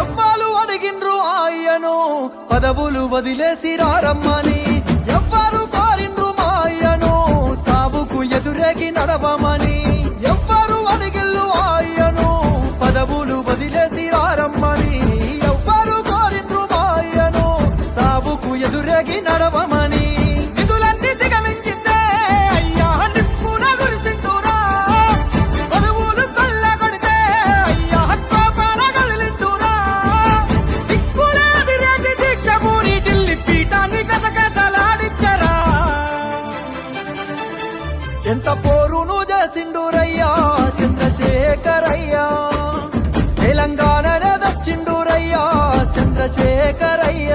ఎవ్వాలు అడిగిండ్రు ఆయను పదవులు వదిలేసి రారమ్మని. ఎవ్వరు పారిండ్రు మాయను సాబుకు ఎదురేగి నడవమని. ఎవ్వరు అడిగిల్లు ఆయను పదవులు వదిలేసి రారమ్మని. ఎవ్వరు పారిండ్రు మాయను సాబుకు ఎదురేగి నడవమని. ఎంత పోరును చేసిండురయ్యా? చంద్రశేఖరయ్యా. తెలంగాణ దచ్చిండురయ్యా చంద్రశేఖరయ్యా.